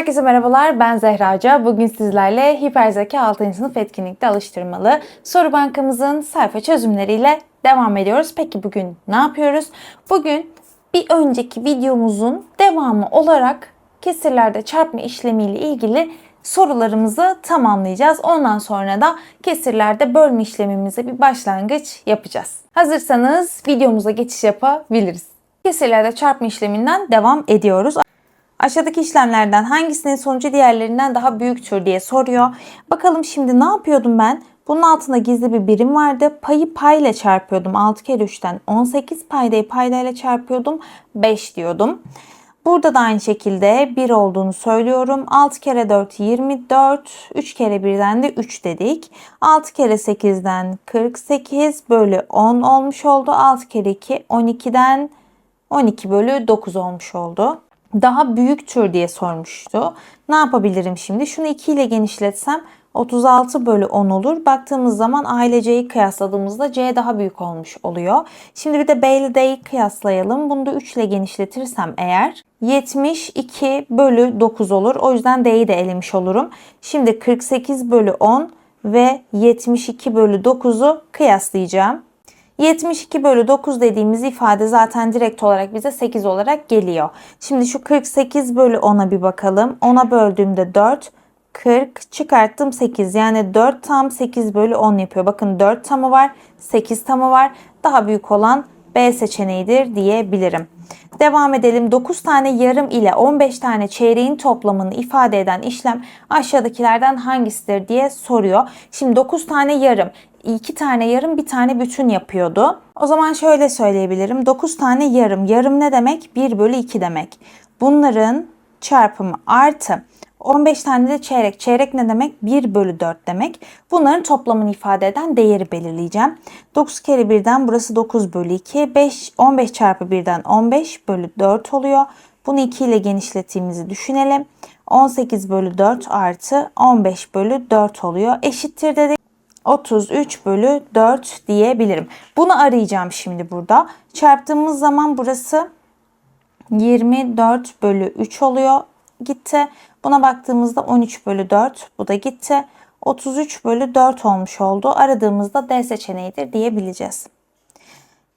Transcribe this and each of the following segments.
Herkese merhabalar, ben Zehra. Bugün sizlerle Hiperzeka 6. sınıf etkinlikte alıştırmalı soru bankamızın sayfa çözümleriyle devam ediyoruz. Peki bugün ne yapıyoruz? Bugün bir önceki videomuzun devamı olarak kesirlerde çarpma işlemiyle ilgili sorularımızı tamamlayacağız. Ondan sonra da kesirlerde bölme işlemimize bir başlangıç yapacağız. Hazırsanız videomuza geçiş yapabiliriz. Kesirlerde çarpma işleminden devam ediyoruz. Aşağıdaki işlemlerden hangisinin sonucu diğerlerinden daha büyüktür diye soruyor. Bakalım şimdi ne yapıyordum ben? Bunun altında gizli bir birim vardı. Payı payla çarpıyordum. 6 kere 3'ten 18 paydayı paydayla çarpıyordum. 5 diyordum. Burada da aynı şekilde 1 olduğunu söylüyorum. 6 kere 4 24. 3 kere 1'den de 3 dedik. 6 kere 8'den 48 bölü 10 olmuş oldu. 6 kere 2 12'den 12 bölü 9 olmuş oldu daha büyüktür diye sormuştu. Ne yapabilirim şimdi? Şunu 2 ile genişletsem 36 bölü 10 olur. Baktığımız zaman A ile C'yi kıyasladığımızda C daha büyük olmuş oluyor. Şimdi bir de B ile D'yi kıyaslayalım. Bunu da 3 ile genişletirsem eğer 72 bölü 9 olur. O yüzden D'yi de elemiş olurum. Şimdi 48 bölü 10 ve 72 bölü 9'u kıyaslayacağım. 72 bölü 9 dediğimiz ifade zaten direkt olarak bize 8 olarak geliyor. Şimdi şu 48 bölü 10'a bir bakalım. 10'a böldüğümde 4, 40 çıkarttım 8 yani 4 tam 8 bölü 10 yapıyor. Bakın 4 tamı var 8 tamı var. Daha büyük olan B seçeneğidir diyebilirim. Devam edelim. 9 tane yarım ile 15 tane çeyreğin toplamını ifade eden işlem aşağıdakilerden hangisidir diye soruyor. Şimdi 9 tane yarım, 2 tane yarım, bir tane bütün yapıyordu. O zaman şöyle söyleyebilirim. 9 tane yarım. Yarım ne demek? 1 bölü 2 demek. Bunların çarpımı artı 15 tane de çeyrek. Çeyrek ne demek? 1 bölü 4 demek. Bunların toplamını ifade eden değeri belirleyeceğim. 9 kere 1'den burası 9 bölü 2. 5, 15 çarpı 1'den 15 bölü 4 oluyor. Bunu 2 ile genişlettiğimizi düşünelim. 18 bölü 4 artı 15 bölü 4 oluyor. Eşittir dedik. 33 bölü 4 diyebilirim. Bunu arayacağım şimdi burada. Çarptığımız zaman burası 24 bölü 3 oluyor. Gitti. Buna baktığımızda 13 bölü 4 bu da gitti. 33 bölü 4 olmuş oldu. Aradığımızda D seçeneğidir diyebileceğiz.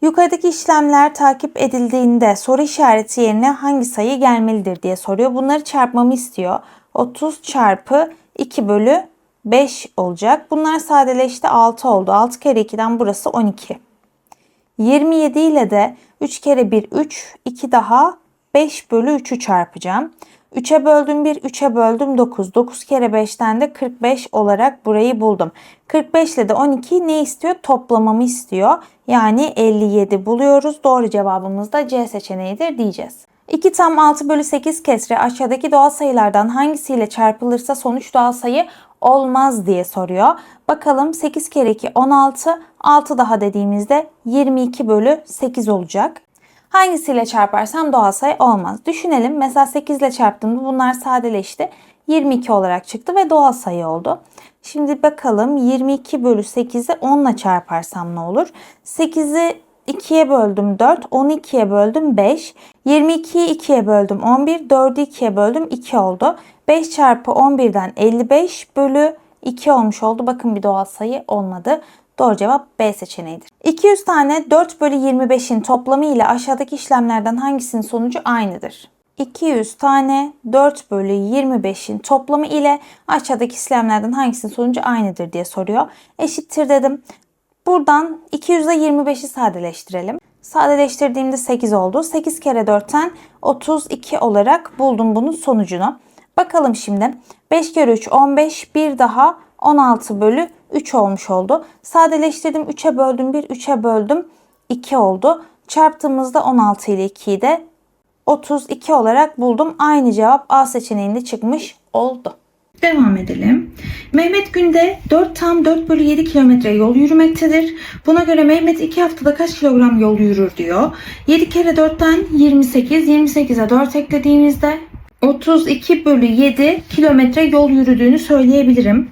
Yukarıdaki işlemler takip edildiğinde soru işareti yerine hangi sayı gelmelidir diye soruyor. Bunları çarpmamı istiyor. 30 çarpı 2 bölü 5 olacak. Bunlar sadeleşti 6 oldu. 6 kere 2'den burası 12. 27 ile de 3 kere 1 3, 2 daha 5 bölü 3'ü çarpacağım. 3'e böldüm 1, 3'e böldüm 9. 9 kere 5'ten de 45 olarak burayı buldum. 45 ile de 12 ne istiyor? Toplamamı istiyor. Yani 57 buluyoruz. Doğru cevabımız da C seçeneğidir diyeceğiz. 2 tam 6 bölü 8 kesri aşağıdaki doğal sayılardan hangisiyle çarpılırsa sonuç doğal sayı olmaz diye soruyor. Bakalım 8 kere 2 16, 6 daha dediğimizde 22 bölü 8 olacak. Hangisiyle çarparsam doğal sayı olmaz. Düşünelim mesela 8 ile çarptığımda bunlar sadeleşti. 22 olarak çıktı ve doğal sayı oldu. Şimdi bakalım 22 bölü 8'i 10 ile çarparsam ne olur? 8'i 2'ye böldüm 4, 12'ye böldüm 5, 22'yi 2'ye böldüm 11, 4'ü 2'ye böldüm 2 oldu. 5 çarpı 11'den 55 bölü 2 olmuş oldu. Bakın bir doğal sayı olmadı. Doğru cevap B seçeneğidir. 200 tane 4 bölü 25'in toplamı ile aşağıdaki işlemlerden hangisinin sonucu aynıdır? 200 tane 4 bölü 25'in toplamı ile aşağıdaki işlemlerden hangisinin sonucu aynıdır diye soruyor. Eşittir dedim. Buradan 200 ile 25'i sadeleştirelim. Sadeleştirdiğimde 8 oldu. 8 kere 4'ten 32 olarak buldum bunun sonucunu. Bakalım şimdi. 5 kere 3 15 bir daha 16 bölü 3 olmuş oldu. Sadeleştirdim 3'e böldüm 1 3'e böldüm 2 oldu. Çarptığımızda 16 ile 2'yi de 32 olarak buldum. Aynı cevap A seçeneğinde çıkmış oldu. Devam edelim. Mehmet günde 4 tam 4 bölü 7 kilometre yol yürümektedir. Buna göre Mehmet 2 haftada kaç kilogram yol yürür diyor. 7 kere 4'ten 28. 28'e 4 eklediğimizde 32 bölü 7 kilometre yol yürüdüğünü söyleyebilirim.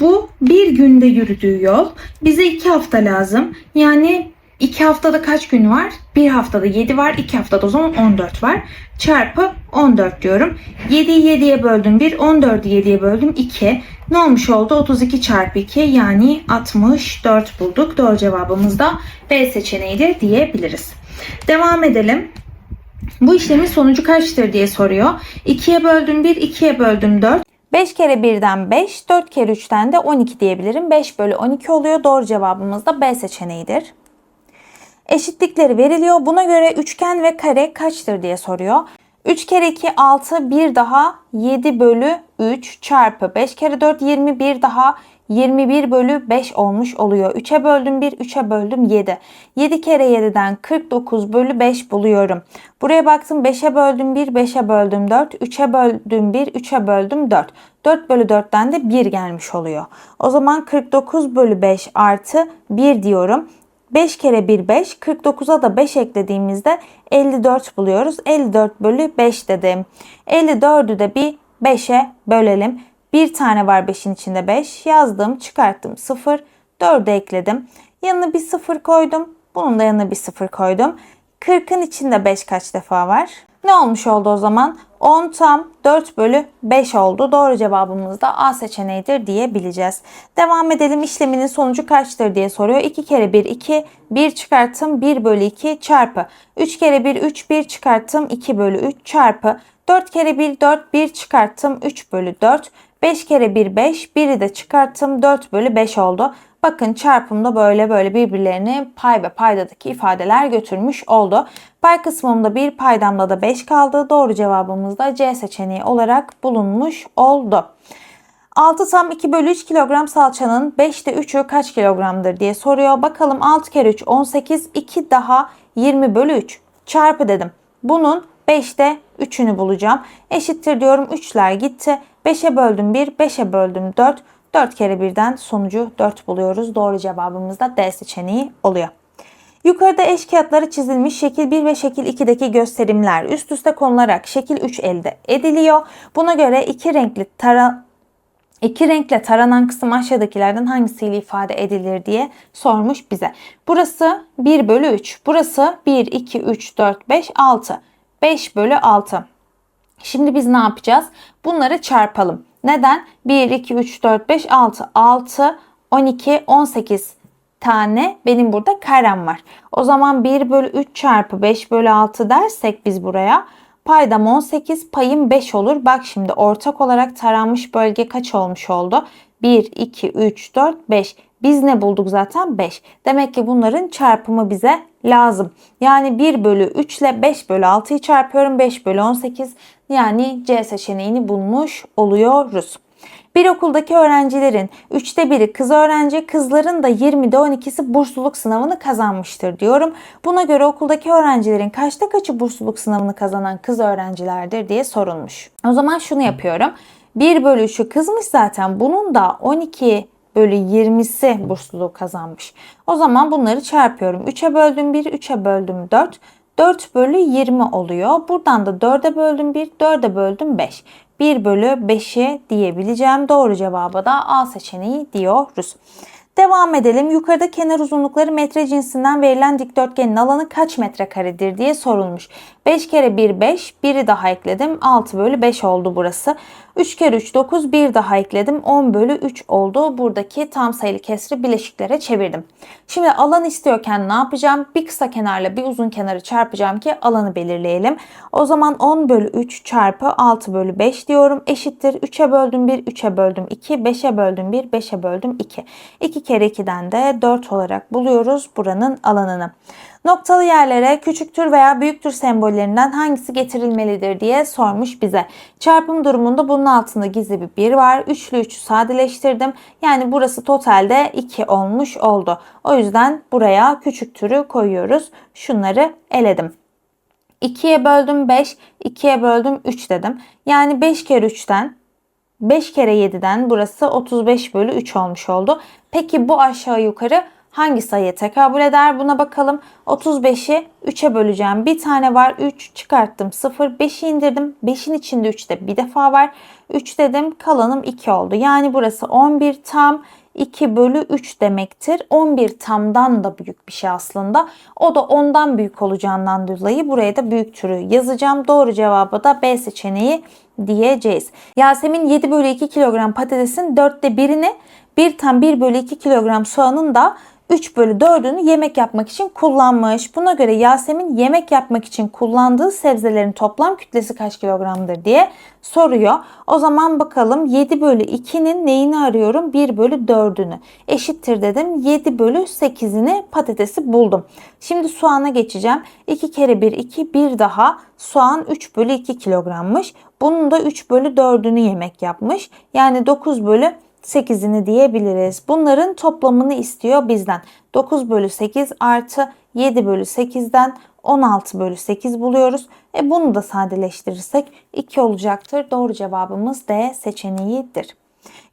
Bu bir günde yürüdüğü yol. Bize 2 hafta lazım. Yani 2 haftada kaç gün var? 1 haftada 7 var. 2 haftada o zaman 14 var. Çarpı 14 diyorum. 7'yi 7'ye böldüm 1. 14'ü 7'ye böldüm 2. Ne olmuş oldu? 32 çarpı 2 yani 64 bulduk. Doğru cevabımız da B seçeneğidir diyebiliriz. Devam edelim. Bu işlemin sonucu kaçtır diye soruyor. 2'ye böldüm 1, 2'ye böldüm 4. 5 kere 1'den 5, 4 kere 3'ten de 12 diyebilirim. 5 bölü 12 oluyor. Doğru cevabımız da B seçeneğidir. Eşitlikleri veriliyor. Buna göre üçgen ve kare kaçtır diye soruyor. 3 kere 2 6 bir daha 7 bölü 3 çarpı 5 kere 4 21 daha 21 bölü 5 olmuş oluyor. 3'e böldüm 1 3'e böldüm 7. 7 kere 7'den 49 bölü 5 buluyorum. Buraya baktım 5'e böldüm 1 5'e böldüm 4 3'e böldüm 1 3'e böldüm 4. 4 bölü 4'ten de 1 gelmiş oluyor. O zaman 49 bölü 5 artı 1 diyorum. 5 kere 1 5. 49'a da 5 eklediğimizde 54 buluyoruz. 54 bölü 5 dedim. 54'ü de bir 5'e bölelim. Bir tane var 5'in içinde 5. Yazdım, çıkarttım 0. 4'ü ekledim. Yanına bir 0 koydum. Bunun da yanına bir 0 koydum. 40'ın içinde 5 kaç defa var? Ne olmuş oldu o zaman? 10 tam 4 bölü 5 oldu. Doğru cevabımız da A seçeneğidir diyebileceğiz. Devam edelim. İşleminin sonucu kaçtır diye soruyor. 2 kere 1 2, 1 çıkarttım 1 bölü 2 çarpı. 3 kere 1 3, 1 çıkarttım 2 bölü 3 çarpı. 4 kere 1 4, 1 çıkarttım 3 bölü 4. 5 kere 1 5, 1'i de çıkarttım 4 bölü 5 oldu. Bakın çarpımda böyle böyle birbirlerini pay ve paydadaki ifadeler götürmüş oldu. Pay kısmımda 1, paydamda da 5 kaldı. Doğru cevabımız da C seçeneği olarak bulunmuş oldu. 6 tam 2 bölü 3 kilogram salçanın 5'te 3'ü kaç kilogramdır diye soruyor. Bakalım 6 kere 3 18, 2 daha 20 bölü 3 çarpı dedim. Bunun 5'te 3'ünü bulacağım. Eşittir diyorum 3'ler gitti. 5'e böldüm 1, 5'e böldüm 4. 4 kere 1'den sonucu 4 buluyoruz. Doğru cevabımız da D seçeneği oluyor. Yukarıda eş kağıtları çizilmiş şekil 1 ve şekil 2'deki gösterimler üst üste konularak şekil 3 elde ediliyor. Buna göre iki renkli tara İki renkle taranan kısım aşağıdakilerden hangisiyle ifade edilir diye sormuş bize. Burası 1 bölü 3. Burası 1, 2, 3, 4, 5, 6. 5 bölü 6. Şimdi biz ne yapacağız? Bunları çarpalım. Neden? 1, 2, 3, 4, 5, 6. 6, 12, 18 tane benim burada karem var. O zaman 1 bölü 3 çarpı 5 bölü 6 dersek biz buraya paydam 18 payım 5 olur. Bak şimdi ortak olarak taranmış bölge kaç olmuş oldu? 1, 2, 3, 4, 5. Biz ne bulduk zaten? 5. Demek ki bunların çarpımı bize lazım. Yani 1 bölü 3 ile 5 bölü 6'yı çarpıyorum. 5 bölü 18 yani C seçeneğini bulmuş oluyoruz. Bir okuldaki öğrencilerin 3'te biri kız öğrenci, kızların da 20'de 12'si bursluluk sınavını kazanmıştır diyorum. Buna göre okuldaki öğrencilerin kaçta kaçı bursluluk sınavını kazanan kız öğrencilerdir diye sorulmuş. O zaman şunu yapıyorum. 1 bölü 3'ü kızmış zaten. Bunun da 12 bölü 20'si bursluluğu kazanmış. O zaman bunları çarpıyorum. 3'e böldüm 1, 3'e böldüm 4. 4 bölü 20 oluyor. Buradan da 4'e böldüm 1, 4'e böldüm 5. 1 bölü 5'i diyebileceğim. Doğru cevaba da A seçeneği diyoruz. Devam edelim. Yukarıda kenar uzunlukları metre cinsinden verilen dikdörtgenin alanı kaç metrekaredir diye sorulmuş. 5 kere 1 5, 1'i daha ekledim. 6 bölü 5 oldu burası. 3 kere 3 9, 1 daha ekledim. 10 bölü 3 oldu. Buradaki tam sayılı kesri bileşiklere çevirdim. Şimdi alan istiyorken ne yapacağım? Bir kısa kenarla bir uzun kenarı çarpacağım ki alanı belirleyelim. O zaman 10 bölü 3 çarpı 6 bölü 5 diyorum. Eşittir 3'e böldüm 1, 3'e böldüm 2, 5'e böldüm 1, 5'e böldüm 2. 2 kere 2'den de 4 olarak buluyoruz buranın alanını. Noktalı yerlere küçüktür veya büyüktür sembollerinden hangisi getirilmelidir diye sormuş bize. Çarpım durumunda bunun altında gizli bir 1 var. Üçlü 3'ü sadeleştirdim. Yani burası totalde 2 olmuş oldu. O yüzden buraya küçüktürü koyuyoruz. Şunları eledim. 2'ye böldüm 5, 2'ye böldüm 3 dedim. Yani 5 kere 3'ten 5 kere 7'den burası 35 bölü 3 olmuş oldu. Peki bu aşağı yukarı hangi sayıya tekabül eder? Buna bakalım. 35'i 3'e böleceğim. Bir tane var. 3 çıkarttım. 0. 5'i indirdim. 5'in içinde 3 de bir defa var. 3 dedim. Kalanım 2 oldu. Yani burası 11 tam 2 bölü 3 demektir. 11 tamdan da büyük bir şey aslında. O da 10'dan büyük olacağından dolayı buraya da büyük türü yazacağım. Doğru cevabı da B seçeneği diyeceğiz. Yasemin 7 bölü 2 kilogram patatesin 4'te 1'ini bir tam 1 bölü 2 kilogram soğanın da 3 bölü 4'ünü yemek yapmak için kullanmış. Buna göre Yasemin yemek yapmak için kullandığı sebzelerin toplam kütlesi kaç kilogramdır diye soruyor. O zaman bakalım 7 bölü 2'nin neyini arıyorum? 1 bölü 4'ünü. Eşittir dedim. 7 bölü 8'ini patatesi buldum. Şimdi soğana geçeceğim. 2 kere 1 2 bir daha soğan 3 bölü 2 kilogrammış. Bunun da 3 bölü 4'ünü yemek yapmış. Yani 9 bölü 8'ini diyebiliriz. Bunların toplamını istiyor bizden. 9 bölü 8 artı 7 bölü 8'den 16 bölü 8 buluyoruz. E bunu da sadeleştirirsek 2 olacaktır. Doğru cevabımız D seçeneğidir.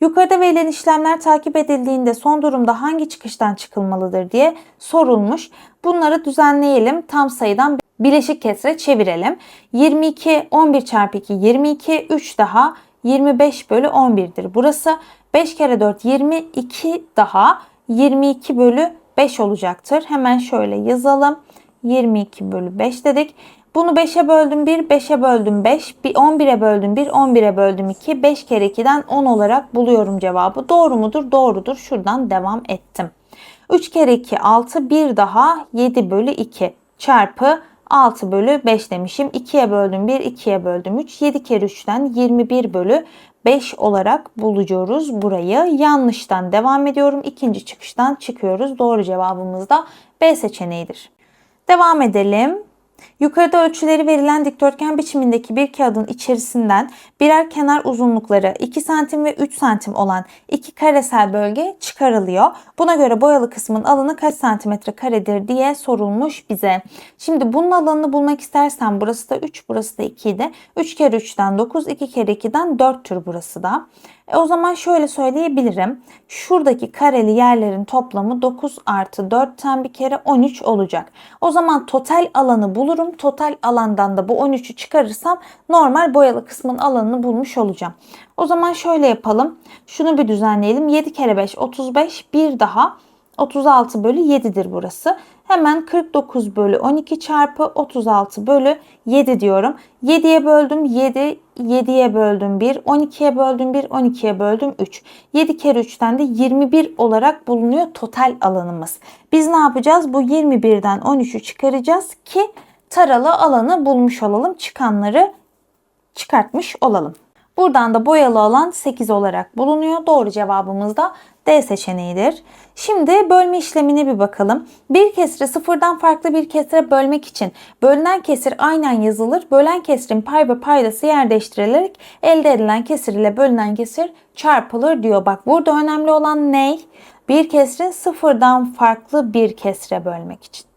Yukarıda verilen işlemler takip edildiğinde son durumda hangi çıkıştan çıkılmalıdır diye sorulmuş. Bunları düzenleyelim. Tam sayıdan bileşik kesre çevirelim. 22 11 çarpı 2 22 3 daha 25 bölü 11'dir. Burası 5 kere 4 22 daha 22 bölü 5 olacaktır. Hemen şöyle yazalım. 22 bölü 5 dedik. Bunu 5'e böldüm 1, 5'e böldüm 5, 11'e böldüm 1, 11'e böldüm 2, 5 kere 2'den 10 olarak buluyorum cevabı. Doğru mudur? Doğrudur. Şuradan devam ettim. 3 kere 2 6, 1 daha 7 bölü 2 çarpı 6 bölü 5 demişim. 2'ye böldüm 1, 2'ye böldüm 3. 7 kere 3'ten 21 bölü 5 olarak buluyoruz burayı. Yanlıştan devam ediyorum. İkinci çıkıştan çıkıyoruz. Doğru cevabımız da B seçeneğidir. Devam edelim. Yukarıda ölçüleri verilen dikdörtgen biçimindeki bir kağıdın içerisinden birer kenar uzunlukları 2 santim ve 3 santim olan iki karesel bölge çıkarılıyor. Buna göre boyalı kısmın alanı kaç santimetre karedir diye sorulmuş bize. Şimdi bunun alanını bulmak istersen burası da 3, burası da 2 idi. 3 kere 3'ten 9, 2 kere 2'den 4 tür burası da. E o zaman şöyle söyleyebilirim. Şuradaki kareli yerlerin toplamı 9 artı 4'ten bir kere 13 olacak. O zaman total alanı bulurum. Total alandan da bu 13'ü çıkarırsam normal boyalı kısmın alanını bulmuş olacağım. O zaman şöyle yapalım. Şunu bir düzenleyelim. 7 kere 5 35 bir daha 36 bölü 7'dir burası. Hemen 49 bölü 12 çarpı 36 bölü 7 diyorum. 7'ye böldüm 7, 7'ye böldüm 1, 12'ye böldüm 1, 12'ye böldüm 3. 7 kere 3'ten de 21 olarak bulunuyor total alanımız. Biz ne yapacağız? Bu 21'den 13'ü çıkaracağız ki taralı alanı bulmuş olalım. Çıkanları çıkartmış olalım. Buradan da boyalı alan 8 olarak bulunuyor. Doğru cevabımız da D seçeneğidir. Şimdi bölme işlemine bir bakalım. Bir kesri sıfırdan farklı bir kesre bölmek için bölünen kesir aynen yazılır. Bölen kesirin pay ve paydası yer değiştirilerek elde edilen kesir ile bölünen kesir çarpılır diyor. Bak burada önemli olan ne? Bir kesri sıfırdan farklı bir kesre bölmek için.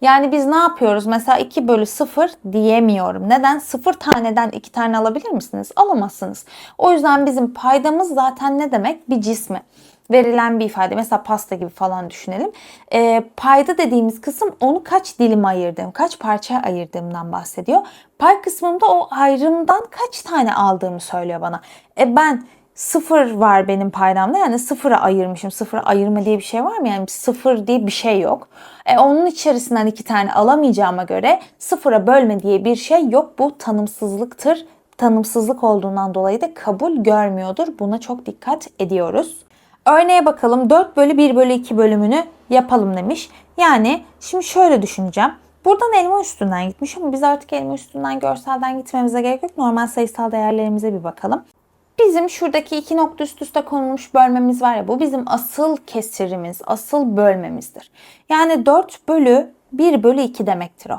Yani biz ne yapıyoruz? Mesela 2 bölü 0 diyemiyorum. Neden? 0 taneden 2 tane alabilir misiniz? Alamazsınız. O yüzden bizim paydamız zaten ne demek? Bir cismi verilen bir ifade. Mesela pasta gibi falan düşünelim. E, payda dediğimiz kısım onu kaç dilim ayırdığım, kaç parça ayırdığımdan bahsediyor. Pay kısmında o ayrımdan kaç tane aldığımı söylüyor bana. E ben sıfır var benim paydamda yani sıfıra ayırmışım. Sıfıra ayırma diye bir şey var mı? Yani sıfır diye bir şey yok. E, onun içerisinden iki tane alamayacağıma göre sıfıra bölme diye bir şey yok. Bu tanımsızlıktır. Tanımsızlık olduğundan dolayı da kabul görmüyordur. Buna çok dikkat ediyoruz. Örneğe bakalım 4 bölü 1 bölü 2 bölümünü yapalım demiş. Yani şimdi şöyle düşüneceğim. Buradan elma üstünden gitmiş ama biz artık elma üstünden görselden gitmemize gerek yok. Normal sayısal değerlerimize bir bakalım. Bizim şuradaki iki nokta üst üste konulmuş bölmemiz var ya bu bizim asıl kesirimiz, asıl bölmemizdir. Yani 4 bölü 1 bölü 2 demektir o.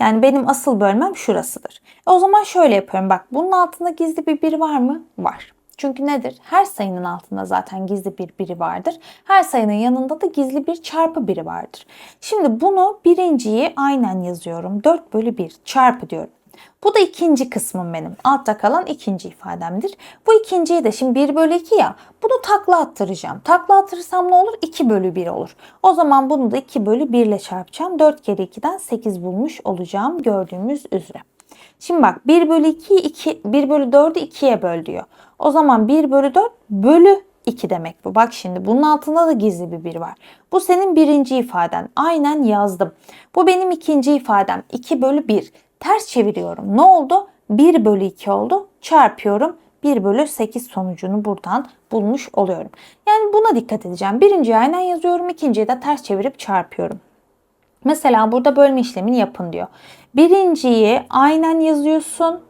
Yani benim asıl bölmem şurasıdır. E o zaman şöyle yapıyorum bak bunun altında gizli bir 1 var mı? Var. Çünkü nedir? Her sayının altında zaten gizli bir biri vardır. Her sayının yanında da gizli bir çarpı biri vardır. Şimdi bunu birinciyi aynen yazıyorum. 4 bölü 1 çarpı diyorum. Bu da ikinci kısmım benim. Altta kalan ikinci ifademdir. Bu ikinciyi de şimdi 1 bölü 2 ya bunu takla attıracağım. Takla attırırsam ne olur? 2 bölü 1 olur. O zaman bunu da 2 bölü 1 ile çarpacağım. 4 kere 2'den 8 bulmuş olacağım gördüğümüz üzere. Şimdi bak 1 bölü 2, 2 1 bölü 4'ü 2'ye böl diyor. O zaman 1 bölü 4 bölü 2 demek bu. Bak şimdi bunun altında da gizli bir 1 var. Bu senin birinci ifaden. Aynen yazdım. Bu benim ikinci ifadem. 2 bölü 1. Ters çeviriyorum. Ne oldu? 1 bölü 2 oldu. Çarpıyorum. 1 bölü 8 sonucunu buradan bulmuş oluyorum. Yani buna dikkat edeceğim. Birinciyi aynen yazıyorum. ikinciyi de ters çevirip çarpıyorum. Mesela burada bölme işlemini yapın diyor. Birinciyi aynen yazıyorsun.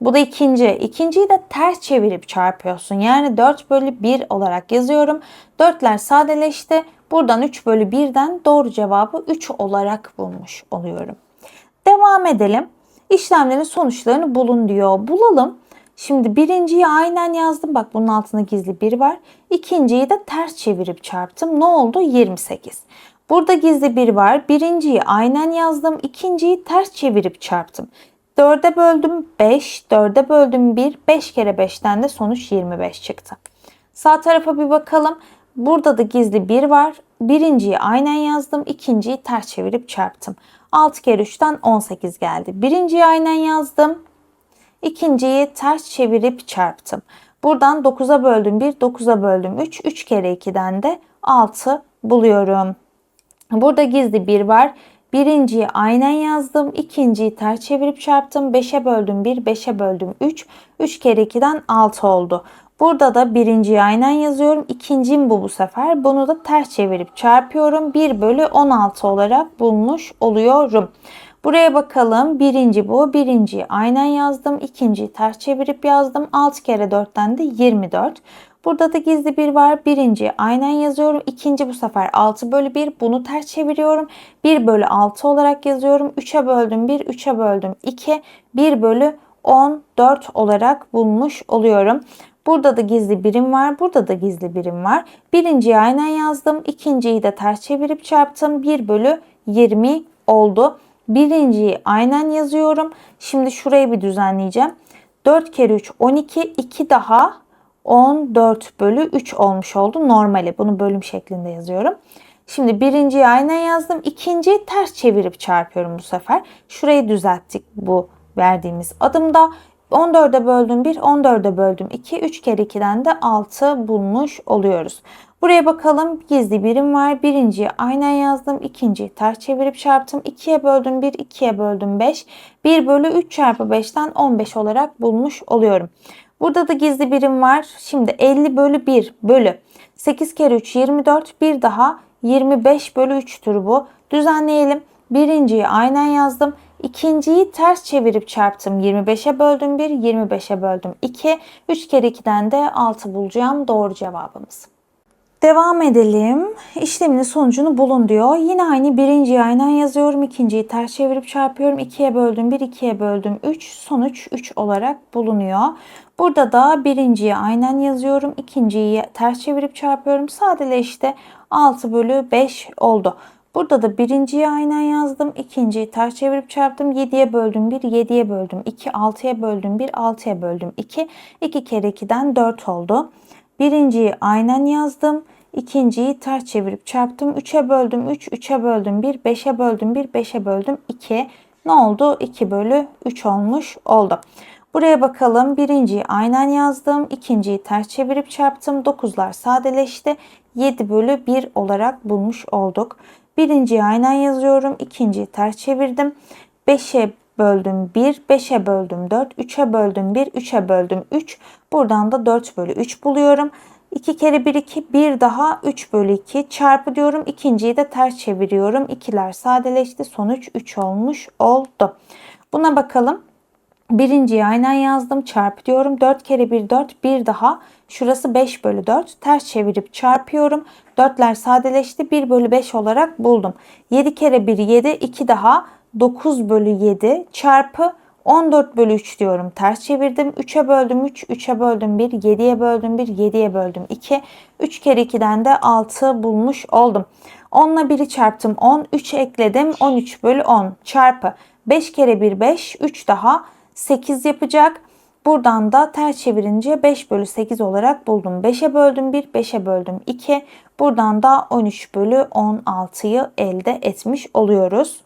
Bu da ikinci. İkinciyi de ters çevirip çarpıyorsun. Yani 4 bölü 1 olarak yazıyorum. 4'ler sadeleşti. Buradan 3 bölü 1'den doğru cevabı 3 olarak bulmuş oluyorum. Devam edelim. İşlemlerin sonuçlarını bulun diyor. Bulalım. Şimdi birinciyi aynen yazdım. Bak bunun altında gizli 1 var. İkinciyi de ters çevirip çarptım. Ne oldu? 28. Burada gizli 1 var. Birinciyi aynen yazdım. İkinciyi ters çevirip çarptım. 4'e böldüm 5, 4'e böldüm 1, 5 kere 5'ten de sonuç 25 çıktı. Sağ tarafa bir bakalım. Burada da gizli 1 var. Birinciyi aynen yazdım, ikinciyi ters çevirip çarptım. 6 kere 3'ten 18 geldi. Birinciyi aynen yazdım, ikinciyi ters çevirip çarptım. Buradan 9'a böldüm 1, 9'a böldüm 3, 3 kere 2'den de 6 buluyorum. Burada gizli 1 var. Birinciyi aynen yazdım. ikinciyi ters çevirip çarptım. 5'e böldüm 1, 5'e böldüm 3. 3 kere 2'den 6 oldu. Burada da birinciyi aynen yazıyorum. İkincim bu bu sefer. Bunu da ters çevirip çarpıyorum. 1 bölü 16 olarak bulmuş oluyorum. Buraya bakalım. Birinci bu. Birinciyi aynen yazdım. İkinciyi ters çevirip yazdım. 6 kere 4'ten de 24. Burada da gizli bir var. Birinci aynen yazıyorum. İkinci bu sefer 6 bölü 1. Bunu ters çeviriyorum. 1 bölü 6 olarak yazıyorum. 3'e böldüm 1. 3'e böldüm 2. 1 bölü 14 olarak bulmuş oluyorum. Burada da gizli birim var. Burada da gizli birim var. Birinciyi aynen yazdım. İkinciyi de ters çevirip çarptım. 1 bölü 20 oldu. Birinciyi aynen yazıyorum. Şimdi şurayı bir düzenleyeceğim. 4 kere 3 12. 2 daha 14 bölü 3 olmuş oldu. Normali bunu bölüm şeklinde yazıyorum. Şimdi birinciyi aynen yazdım. İkinciyi ters çevirip çarpıyorum bu sefer. Şurayı düzelttik bu verdiğimiz adımda. 14'e böldüm 1, 14'e böldüm 2. 3 kere 2'den de 6 bulmuş oluyoruz. Buraya bakalım gizli birim var. Birinciyi aynen yazdım. ikinciyi ters çevirip çarptım. 2'ye böldüm 1, 2'ye böldüm 5. 1 bölü 3 çarpı 5'ten 15 olarak bulmuş oluyorum. Burada da gizli birim var. Şimdi 50 bölü 1 bölü 8 kere 3 24. Bir daha 25 bölü 3'tür bu. Düzenleyelim. Birinciyi aynen yazdım. İkinciyi ters çevirip çarptım. 25'e böldüm 1, 25'e böldüm 2. 3 kere 2'den de 6 bulacağım. Doğru cevabımız. Devam edelim. İşleminin sonucunu bulun diyor. Yine aynı birinciyi aynen yazıyorum. ikinciyi ters çevirip çarpıyorum. 2'ye böldüm 1, 2'ye böldüm 3. Sonuç 3 olarak bulunuyor. Burada da birinciyi aynen yazıyorum. ikinciyi ters çevirip çarpıyorum. Sadeleşti. 6 bölü 5 oldu. Burada da birinciyi aynen yazdım. ikinciyi ters çevirip çarptım. 7'ye böldüm 1, 7'ye böldüm 2, 6'ya böldüm 1, 6'ya böldüm 2. 2 kere 2'den 4 oldu. Birinciyi aynen yazdım. İkinciyi ters çevirip çarptım. 3'e böldüm 3, 3'e böldüm 1, 5'e böldüm 1, 5'e böldüm 2. Ne oldu? 2 bölü 3 olmuş oldu. Buraya bakalım. Birinciyi aynen yazdım. ikinciyi ters çevirip çarptım. 9'lar sadeleşti. 7 bölü 1 olarak bulmuş olduk. Birinciyi aynen yazıyorum. ikinciyi ters çevirdim. 5'e böldüm 1, 5'e böldüm 4, 3'e böldüm 1, 3'e böldüm 3. Buradan da 4 bölü 3 buluyorum. 2 kere 1 2 bir daha 3 bölü 2 çarpı diyorum. İkinciyi de ters çeviriyorum. İkiler sadeleşti. Sonuç 3 olmuş oldu. Buna bakalım. Birinciyi aynen yazdım. Çarpı diyorum. 4 kere 1 4 bir daha. Şurası 5 bölü 4. Ters çevirip çarpıyorum. 4'ler sadeleşti. 1 bölü 5 olarak buldum. 7 kere 1 7 2 daha 9 bölü 7 çarpı 14 bölü 3 diyorum. Ters çevirdim. 3'e böldüm 3, 3'e böldüm 1, 7'ye böldüm 1, 7'ye böldüm 2. 3 kere 2'den de 6 bulmuş oldum. 10 ile 1'i çarptım 10, 3 ekledim 13 bölü 10 çarpı 5 kere 1 5, 3 daha 8 yapacak. Buradan da ters çevirince 5 bölü 8 olarak buldum. 5'e böldüm 1, 5'e böldüm 2. Buradan da 13 bölü 16'yı elde etmiş oluyoruz.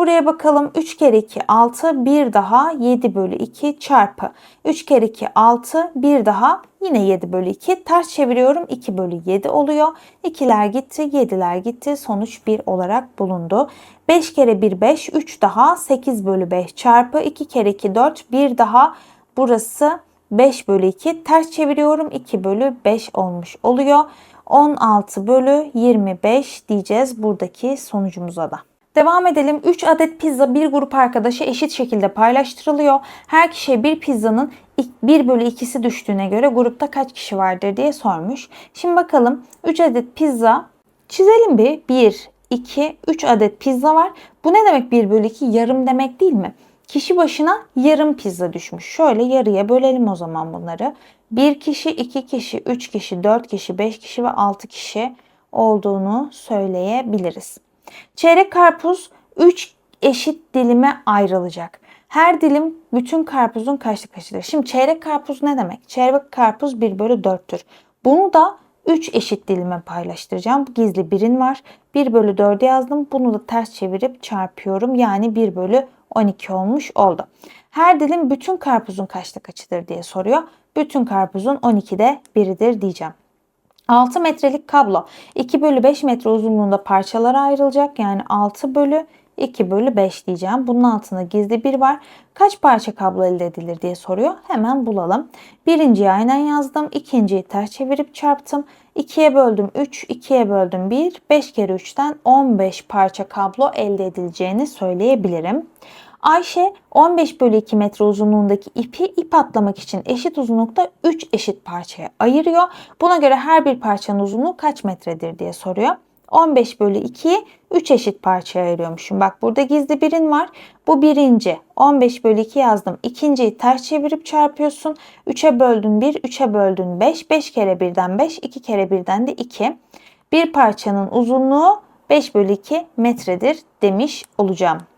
Buraya bakalım 3 kere 2 6 bir daha 7 bölü 2 çarpı 3 kere 2 6 bir daha yine 7 bölü 2 ters çeviriyorum 2 bölü 7 oluyor. 2'ler gitti 7'ler gitti sonuç 1 olarak bulundu. 5 kere 1 5 3 daha 8 bölü 5 çarpı 2 kere 2 4 bir daha burası 5 bölü 2 ters çeviriyorum 2 bölü 5 olmuş oluyor. 16 bölü 25 diyeceğiz buradaki sonucumuza da. Devam edelim. 3 adet pizza bir grup arkadaşa eşit şekilde paylaştırılıyor. Her kişiye bir pizzanın 1 bölü 2'si düştüğüne göre grupta kaç kişi vardır diye sormuş. Şimdi bakalım 3 adet pizza çizelim bir. 1, 2, 3 adet pizza var. Bu ne demek 1 bölü 2? Yarım demek değil mi? Kişi başına yarım pizza düşmüş. Şöyle yarıya bölelim o zaman bunları. 1 kişi, 2 kişi, 3 kişi, 4 kişi, 5 kişi ve 6 kişi olduğunu söyleyebiliriz. Çeyrek karpuz 3 eşit dilime ayrılacak. Her dilim bütün karpuzun kaçta kaçıdır? Şimdi çeyrek karpuz ne demek? Çeyrek karpuz 1 bölü 4'tür. Bunu da 3 eşit dilime paylaştıracağım. Gizli birin var. 1 bölü 4'e yazdım. Bunu da ters çevirip çarpıyorum. Yani 1 bölü 12 olmuş oldu. Her dilim bütün karpuzun kaçta kaçıdır diye soruyor. Bütün karpuzun 12'de biridir diyeceğim. 6 metrelik kablo 2 bölü 5 metre uzunluğunda parçalara ayrılacak. Yani 6 bölü 2 bölü 5 diyeceğim. Bunun altında gizli bir var. Kaç parça kablo elde edilir diye soruyor. Hemen bulalım. Birinciyi aynen yazdım. İkinciyi ters çevirip çarptım. 2'ye böldüm 3, 2'ye böldüm 1. 5 kere 3'ten 15 parça kablo elde edileceğini söyleyebilirim. Ayşe 15 bölü 2 metre uzunluğundaki ipi ip atlamak için eşit uzunlukta 3 eşit parçaya ayırıyor. Buna göre her bir parçanın uzunluğu kaç metredir diye soruyor. 15 bölü 2'yi 3 eşit parçaya ayırıyormuşum. Bak burada gizli birin var. Bu birinci. 15 bölü 2 yazdım. İkinciyi ters çevirip çarpıyorsun. 3'e böldün 1, 3'e böldün 5. 5 kere 1'den 5, 2 kere 1'den de 2. Bir parçanın uzunluğu 5 bölü 2 metredir demiş olacağım.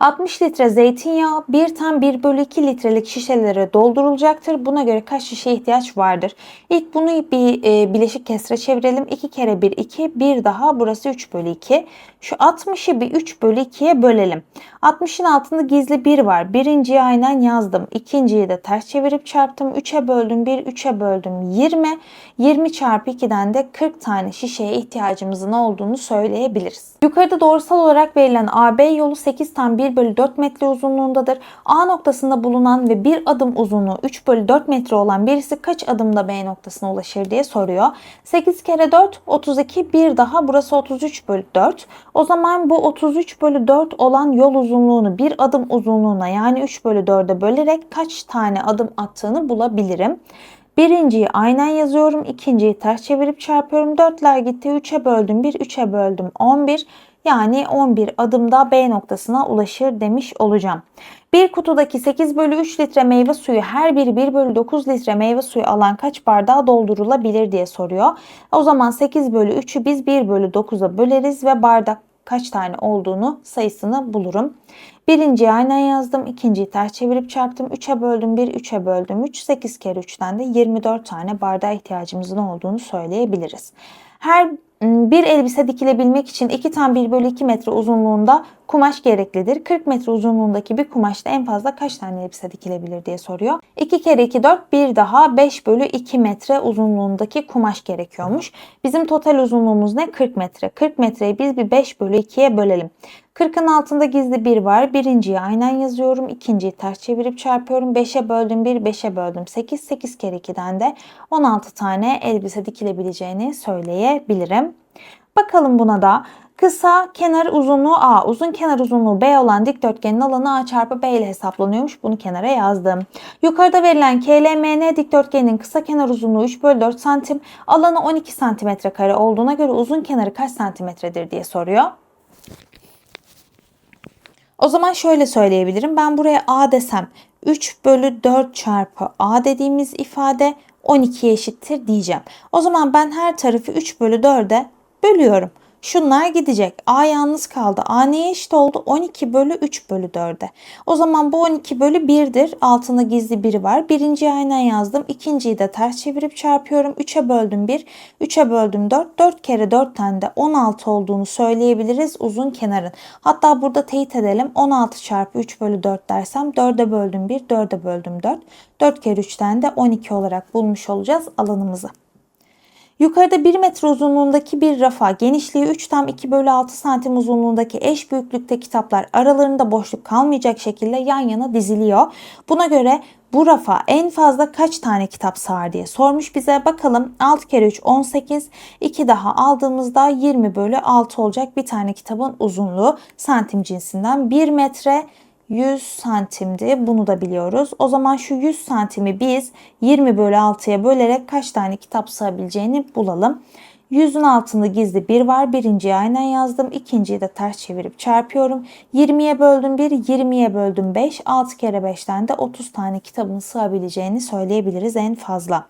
60 litre zeytinyağı 1 tam 1 bölü 2 litrelik şişelere doldurulacaktır. Buna göre kaç şişe ihtiyaç vardır? İlk bunu bir e, bileşik kesre çevirelim. 2 kere 1 2 bir daha burası 3 bölü 2. Şu 60'ı bir 3 bölü 2'ye bölelim. 60'ın altında gizli 1 var. Birinciyi aynen yazdım. İkinciyi de ters çevirip çarptım. 3'e böldüm 1 3'e böldüm 20. 20 çarpı 2'den de 40 tane şişeye ihtiyacımızın olduğunu söyleyebiliriz. Yukarıda doğrusal olarak verilen AB yolu 8 tam 1 bölü 4 metre uzunluğundadır. A noktasında bulunan ve bir adım uzunluğu 3 bölü 4 metre olan birisi kaç adımda B noktasına ulaşır diye soruyor. 8 kere 4 32 bir daha burası 33 bölü 4. O zaman bu 33 bölü 4 olan yol uzunluğunu bir adım uzunluğuna yani 3 bölü 4'e bölerek kaç tane adım attığını bulabilirim. Birinciyi aynen yazıyorum. ikinciyi ters çevirip çarpıyorum. 4'ler gitti. 3'e böldüm 1, 3'e böldüm 11. Yani 11 adımda B noktasına ulaşır demiş olacağım. Bir kutudaki 8 bölü 3 litre meyve suyu her biri 1 bölü 9 litre meyve suyu alan kaç bardağa doldurulabilir diye soruyor. O zaman 8 bölü 3'ü biz 1 bölü 9'a böleriz ve bardak kaç tane olduğunu sayısını bulurum. Birinciyi aynen yazdım. ikinciyi ters çevirip çarptım. 3'e böldüm 1, 3'e böldüm 3. 8 kere 3'ten de 24 tane bardağa ihtiyacımızın olduğunu söyleyebiliriz. Her bir elbise dikilebilmek için 2 tam 1 bölü 2 metre uzunluğunda kumaş gereklidir. 40 metre uzunluğundaki bir kumaşta en fazla kaç tane elbise dikilebilir diye soruyor. 2 kere 2 4 bir daha 5 bölü 2 metre uzunluğundaki kumaş gerekiyormuş. Bizim total uzunluğumuz ne? 40 metre. 40 metreyi biz bir 5 bölü 2'ye bölelim. 40'ın altında gizli 1 var. Birinciyi aynen yazıyorum. İkinciyi ters çevirip çarpıyorum. 5'e böldüm 1, 5'e böldüm 8. 8 kere 2'den de 16 tane elbise dikilebileceğini söyleyebilirim. Bakalım buna da. Kısa kenar uzunluğu A, uzun kenar uzunluğu B olan dikdörtgenin alanı A çarpı B ile hesaplanıyormuş. Bunu kenara yazdım. Yukarıda verilen KLMN dikdörtgenin kısa kenar uzunluğu 3 bölü 4 santim, alanı 12 santimetre kare olduğuna göre uzun kenarı kaç santimetredir diye soruyor. O zaman şöyle söyleyebilirim. Ben buraya A desem 3 bölü 4 çarpı A dediğimiz ifade 12'ye eşittir diyeceğim. O zaman ben her tarafı 3 bölü 4'e bölüyorum. Şunlar gidecek. A yalnız kaldı. A neye eşit oldu? 12 bölü 3 bölü 4'e. O zaman bu 12 bölü 1'dir. Altında gizli biri var. Birinciyi aynen yazdım. İkinciyi de ters çevirip çarpıyorum. 3'e böldüm 1. 3'e böldüm 4. 4 kere 4'ten de 16 olduğunu söyleyebiliriz uzun kenarın. Hatta burada teyit edelim. 16 çarpı 3 bölü 4 dersem 4'e böldüm 1. 4'e böldüm 4. 4 kere 3'ten de 12 olarak bulmuş olacağız alanımızı. Yukarıda 1 metre uzunluğundaki bir rafa genişliği 3 tam 2 bölü 6 santim uzunluğundaki eş büyüklükte kitaplar aralarında boşluk kalmayacak şekilde yan yana diziliyor. Buna göre bu rafa en fazla kaç tane kitap sığar diye sormuş bize. Bakalım 6 kere 3 18 2 daha aldığımızda 20 bölü 6 olacak bir tane kitabın uzunluğu santim cinsinden 1 metre 100 santimdi. Bunu da biliyoruz. O zaman şu 100 santimi biz 20 bölü 6'ya bölerek kaç tane kitap sığabileceğini bulalım. 100'ün altında gizli 1 var. Birinciyi aynen yazdım. İkinciyi de ters çevirip çarpıyorum. 20'ye böldüm 1, 20'ye böldüm 5. 6 kere 5'ten de 30 tane kitabın sığabileceğini söyleyebiliriz en fazla.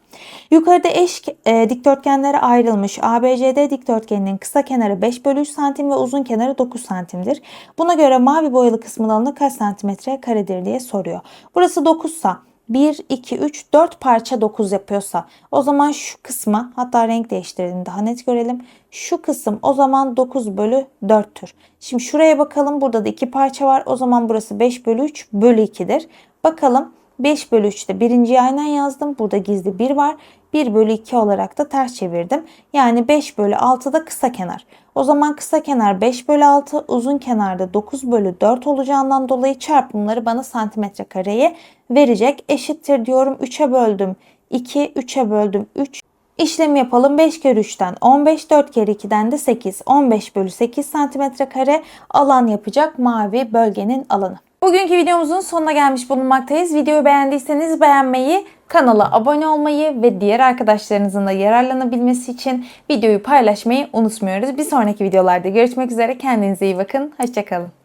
Yukarıda eş e, dikdörtgenlere ayrılmış ABCD dikdörtgeninin kısa kenarı 5 bölü 3 santim ve uzun kenarı 9 santimdir. Buna göre mavi boyalı kısmın alanı kaç santimetre karedir diye soruyor. Burası 9 sa 1, 2, 3, 4 parça 9 yapıyorsa o zaman şu kısmı hatta renk değiştirelim daha net görelim. Şu kısım o zaman 9 bölü 4'tür. Şimdi şuraya bakalım burada da 2 parça var. O zaman burası 5 bölü 3 bölü 2'dir. Bakalım 5 bölü 3'te birinciyi aynen yazdım. Burada gizli 1 var. 1 bölü 2 olarak da ters çevirdim. Yani 5 bölü 6 da kısa kenar. O zaman kısa kenar 5 bölü 6, uzun kenarda 9 bölü 4 olacağından dolayı çarpımları bana santimetre kareye verecek. Eşittir diyorum 3'e böldüm 2, 3'e böldüm 3. İşlem yapalım 5 kere 3'ten 15, 4 kere 2'den de 8. 15 bölü 8 santimetre kare alan yapacak mavi bölgenin alanı. Bugünkü videomuzun sonuna gelmiş bulunmaktayız. Videoyu beğendiyseniz beğenmeyi, kanala abone olmayı ve diğer arkadaşlarınızın da yararlanabilmesi için videoyu paylaşmayı unutmuyoruz. Bir sonraki videolarda görüşmek üzere. Kendinize iyi bakın. Hoşçakalın.